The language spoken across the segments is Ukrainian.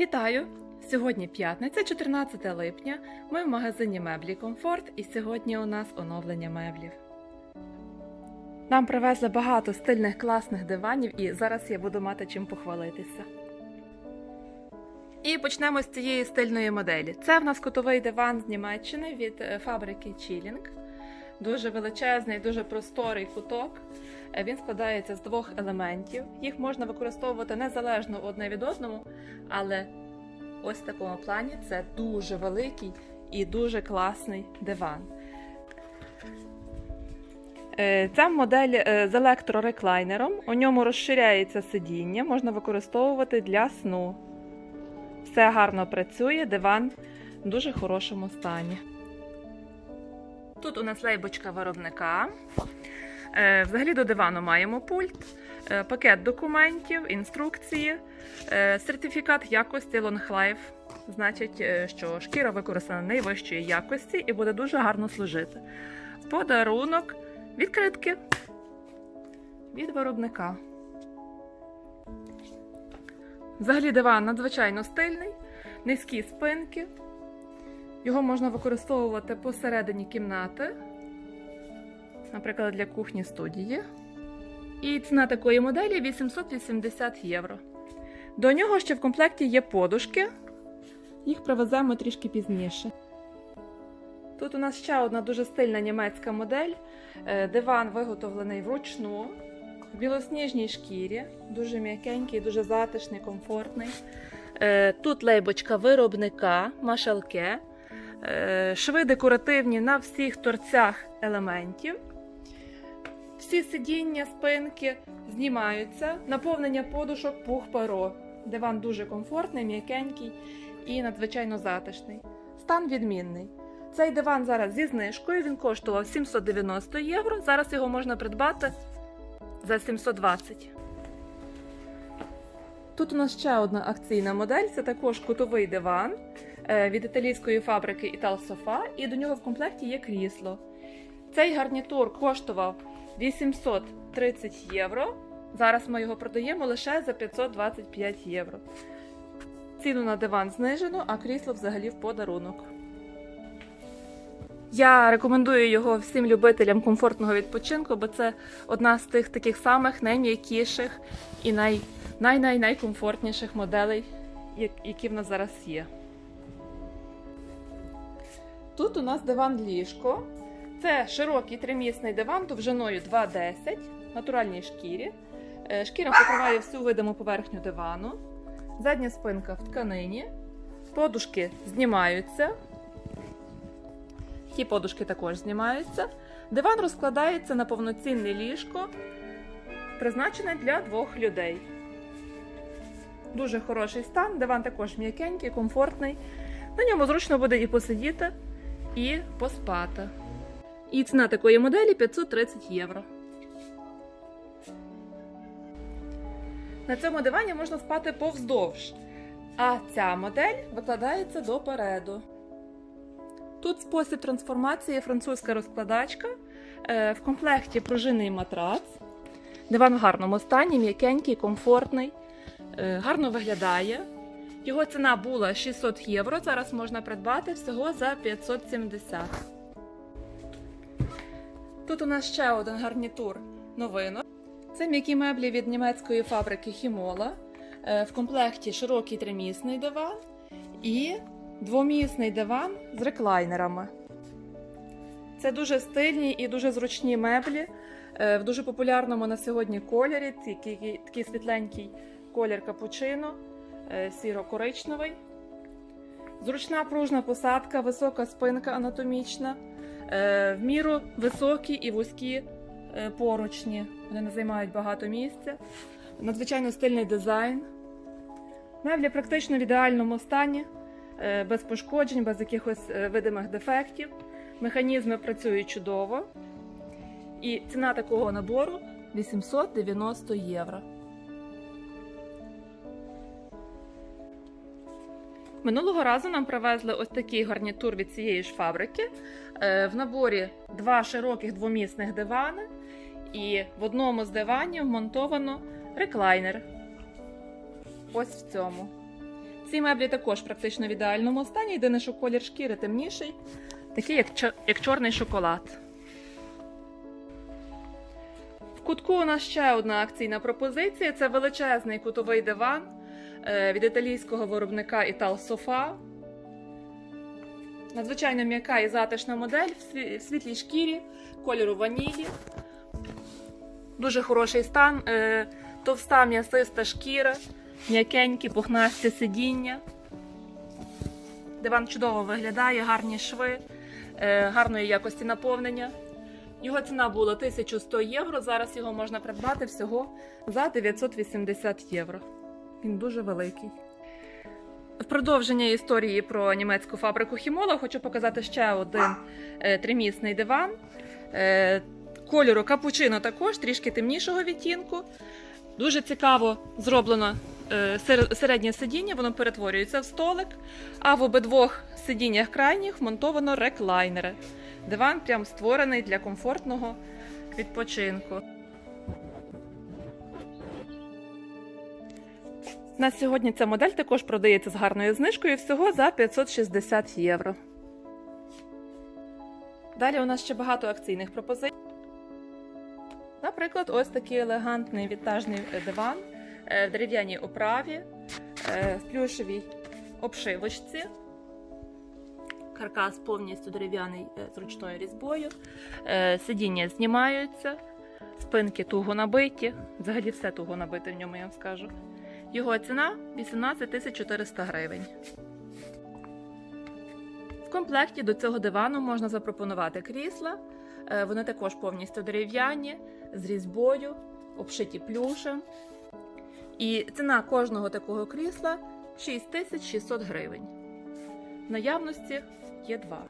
Вітаю! Сьогодні п'ятниця, 14 липня. Ми в магазині меблі Комфорт, і сьогодні у нас оновлення меблів. Нам привезли багато стильних класних диванів, і зараз я буду мати чим похвалитися. І почнемо з цієї стильної моделі. Це в нас кутовий диван з Німеччини від е, фабрики Chilling. Дуже величезний, дуже просторий куток. Е, Він складається з двох елементів. Їх можна використовувати незалежно одне від одного, але ось в такому плані це дуже великий і дуже класний диван. Е, Ця модель е, з електрореклайнером. У ньому розширяється сидіння, можна використовувати для сну. Все гарно працює, диван в дуже хорошому стані. Тут у нас лейбочка виробника. Е, Взагалі до дивану маємо пульт, е, пакет документів, інструкції, е, сертифікат якості Long Life. Значить, що шкіра використана найвищої якості і буде дуже гарно служити. Подарунок відкритки від виробника. Взагалі диван надзвичайно стильний, низькі спинки. Його можна використовувати посередині кімнати, наприклад, для кухні студії. І ціна такої моделі 880 євро. До нього ще в комплекті є подушки. Їх привеземо трішки пізніше. Тут у нас ще одна дуже стильна німецька модель. Е, Диван виготовлений вручну, в білосніжній шкірі, дуже м'якенький, дуже затишний, комфортний. Е, Тут лейбочка виробника, машалке. Е, Шви декоративні на всіх торцях елементів. Всі сидіння, спинки знімаються, наповнення подушок пух перо. Диван дуже комфортний, м'якенький і надзвичайно затишний. Стан відмінний. Цей диван зараз зі знижкою він коштував 790 євро. Зараз його можна придбати за 720. Тут у нас ще одна акційна модель це також кутовий диван е, від італійської фабрики Італсофа, і до нього в комплекті є крісло. Цей гарнітур коштував 830 євро. Зараз ми його продаємо лише за 525 євро. Ціну на диван знижено, а крісло взагалі в подарунок. Я рекомендую його всім любителям комфортного відпочинку, бо це одна з тих таких самих найм'якіших і най, най, най, найкомфортніших моделей, які в нас зараз є. Тут у нас диван ліжко. Це широкий тримісний диван довжиною 2,10 натуральній шкірі. Е, Шкіра покриває всю видиму поверхню дивану. Задня спинка в тканині. Подушки знімаються. Ті подушки також знімаються. Диван розкладається на повноцінне ліжко, призначене для двох людей. Дуже хороший стан. Диван також м'якенький, комфортний. На ньому зручно буде і посидіти, і поспати. І ціна такої моделі 530 євро. На цьому дивані можна спати повздовж, а ця модель викладається допереду. Тут спосіб трансформації французька розкладачка. Е, В комплекті пружинний матрац. Диван в гарному стані, м'якенький, комфортний, е, гарно виглядає. Його ціна була 600 євро. Зараз можна придбати всього за 570. Тут у нас ще один гарнітур новинок. Це м'які меблі від німецької фабрики Хімола. Е, В комплекті широкий тримісний диван і двомісний диван з реклайнерами. Це дуже стильні і дуже зручні меблі е, в дуже популярному на сьогодні кольорі. Такий, такий світленький колір капучино, е, сіро-коричневий. Зручна пружна посадка, висока спинка анатомічна, в міру високі і вузькі е, поручні. Вони не займають багато місця. Надзвичайно стильний дизайн. Меблі практично в ідеальному стані, е, без пошкоджень, без якихось е, видимих дефектів. Механізми працюють чудово. І ціна такого набору 890 євро. Минулого разу нам привезли ось такий гарнітур від цієї ж фабрики. Е, В наборі два широких двомісних дивани, і в одному з диванів вмонтовано реклайнер. Ось в цьому. Ці меблі також практично в ідеальному стані, єдине, що колір шкіри темніший, такий як, як чорний шоколад. В кутку у нас ще одна акційна пропозиція: це величезний кутовий диван від італійського виробника Ital Sofa. Надзвичайно м'яка і затишна модель в світлій шкірі, кольору ванілі. Дуже хороший стан, е, товста м'ясиста шкіра, м'якенькі, пухнасті сидіння. Диван чудово виглядає, гарні шви, е, гарної якості наповнення. Його ціна була 1100 євро. Зараз його можна придбати всього за 980 євро. Він дуже великий. В продовження історії про німецьку фабрику Хімола хочу показати ще один е, тримісний диван. Е, кольору капучино також, трішки темнішого відтінку. Дуже цікаво зроблено е, середнє сидіння, воно перетворюється в столик, а в обидвох сидіннях крайніх вмонтовано реклайнери. Диван прям створений для комфортного відпочинку. На сьогодні ця модель також продається з гарною знижкою всього за 560 євро. Далі у нас ще багато акційних пропозицій. Наприклад, ось такий елегантний вінтажний е, диван е, в дерев'яній оправі, е, в плюшевій обшивочці. Каркас повністю дерев'яний з ручною різьбою. Сидіння знімаються, спинки туго набиті. Взагалі все туго набите в ньому, я вам скажу. Його ціна 18 400 гривень. В комплекті до цього дивану можна запропонувати крісла. Е, Вони також повністю дерев'яні, з різьбою, обшиті плюшем. І ціна кожного такого крісла 6600 гривень. В наявності є два.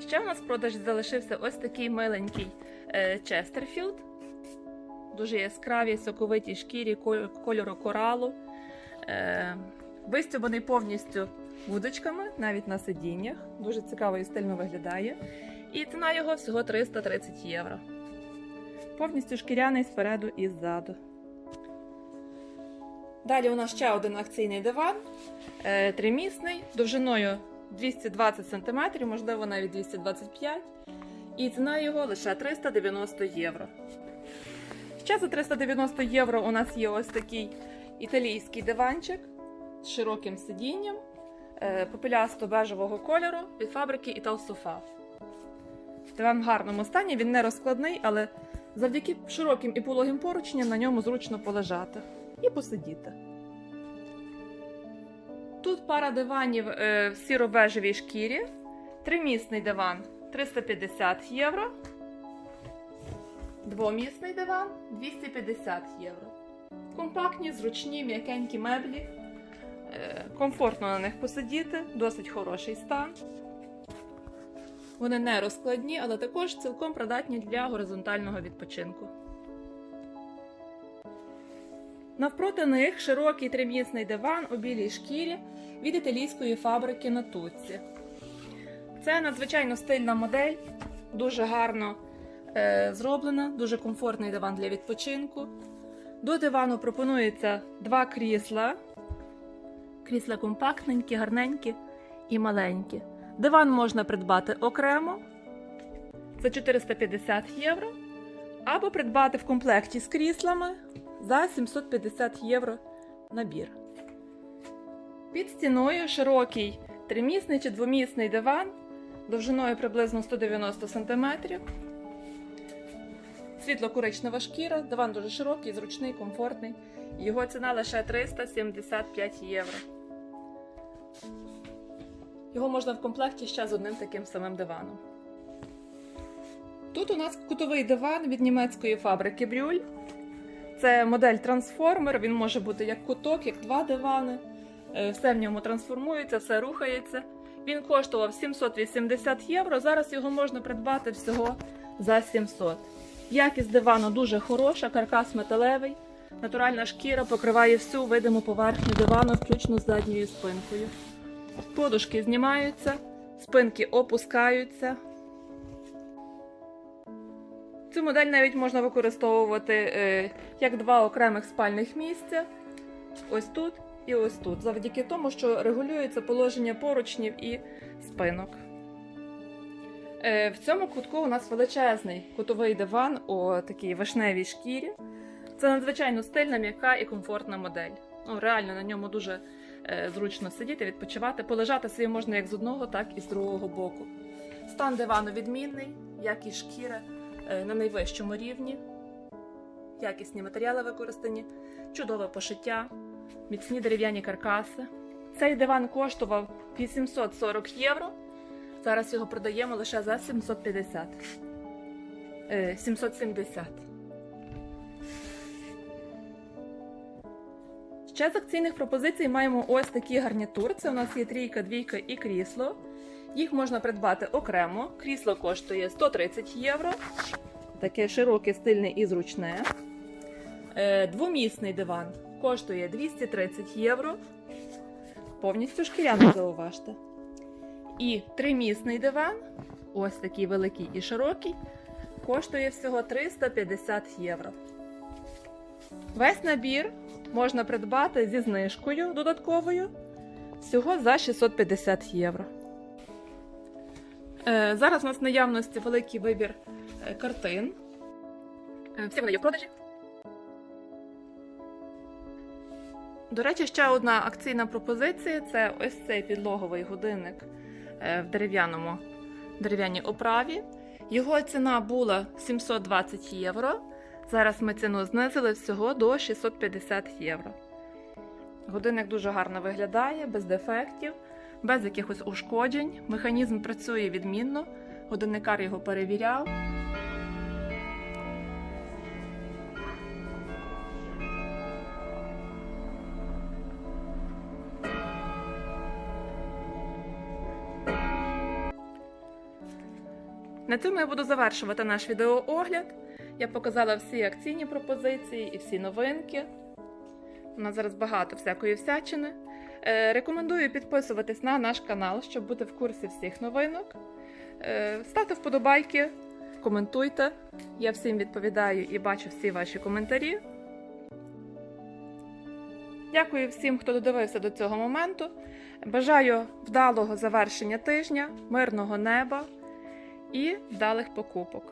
Ще у нас в продажі залишився ось такий миленький Честерфілд. Дуже яскраві, соковиті шкірі кольору- коралу. Е, вистюбаний повністю вудочками, навіть на сидіннях. Дуже цікаво і стильно виглядає. І ціна його всього 330 євро. Повністю шкіряний спереду і ззаду. Далі у нас ще один акційний диван. Е, тримісний, довжиною 220 см, можливо, навіть 225 І ціна його лише 390 євро. Ще за 390 євро у нас є ось такий італійський диванчик з широким сидінням е, попелясто-бежевого кольору від фабрики Ital Sofa. Диван в гарному стані, він не розкладний, але завдяки широким і пологим поручням на ньому зручно полежати і посидіти. Тут пара диванів е, в сіро-бежевій шкірі. Тримісний диван 350 євро. Двомісний диван 250 євро. Компактні, зручні, м'якенькі меблі. Е, Комфортно на них посидіти, досить хороший стан. Вони не розкладні, але також цілком придатні для горизонтального відпочинку. Навпроти них широкий тримісний диван у білій шкірі від італійської фабрики Натуцці. Це надзвичайно стильна модель, дуже гарно е, зроблена, дуже комфортний диван для відпочинку. До дивану пропонується два крісла. Крісла компактненькі, гарненькі і маленькі. Диван можна придбати окремо за 450 євро, або придбати в комплекті з кріслами за 750 євро набір. Під стіною широкий тримісний чи двомісний диван довжиною приблизно 190 см. Світло-коричнева шкіра, диван дуже широкий, зручний, комфортний. Його ціна лише 375 євро. Його можна в комплекті ще з одним таким самим диваном. Тут у нас кутовий диван від німецької фабрики Брюль. Це модель трансформер, він може бути як куток, як два дивани. Е, Все в ньому трансформується, все рухається. Він коштував 780 євро. Зараз його можна придбати всього за 700. Якість дивану дуже хороша, каркас металевий, натуральна шкіра покриває всю видиму поверхню дивану, включно з задньою спинкою. Подушки знімаються, спинки опускаються. Цю модель навіть можна використовувати е, як два окремих спальних місця. Ось тут і ось тут, завдяки тому, що регулюється положення поручнів і спинок. Е, В цьому кутку у нас величезний кутовий диван у такій вишневій шкірі. Це надзвичайно стильна, м'яка і комфортна модель. Ну, реально на ньому дуже е, зручно сидіти, відпочивати. Полежати собі можна як з одного, так і з другого боку. Стан дивану відмінний, якість шкіри е, на найвищому рівні, якісні матеріали використані, чудове пошиття, міцні дерев'яні каркаси. Цей диван коштував 840 євро. Зараз його продаємо лише за 750. Е, 770. Ще з акційних пропозицій маємо ось такий гарнітур. Це у нас є трійка, двійка і крісло. Їх можна придбати окремо. Крісло коштує 130 євро. Таке широке, стильне і зручне. Е, Двомісний диван коштує 230 євро. Повністю шкіряно зауважте. І тримісний диван, ось такий великий і широкий, коштує всього 350 євро. Весь набір можна придбати зі знижкою додатковою всього за 650 євро. Е, Зараз у нас в наявності великий вибір е, картин. Е, Всі вони є в продажі. До речі, ще одна акційна пропозиція це ось цей підлоговий годинник в дерев'яному дерев'яній оправі. Його ціна була 720 євро. Зараз ми ціну знизили всього до 650 євро. Годинник дуже гарно виглядає, без дефектів, без якихось ушкоджень. Механізм працює відмінно. Годинникар його перевіряв. На цьому я буду завершувати наш відеоогляд. Я показала всі акційні пропозиції і всі новинки. У нас зараз багато всякої всячини. Е, рекомендую підписуватись на наш канал, щоб бути в курсі всіх новинок. Е, ставте вподобайки, коментуйте. Я всім відповідаю і бачу всі ваші коментарі. Дякую всім, хто додивився до цього моменту. Бажаю вдалого завершення тижня, мирного неба і вдалих покупок.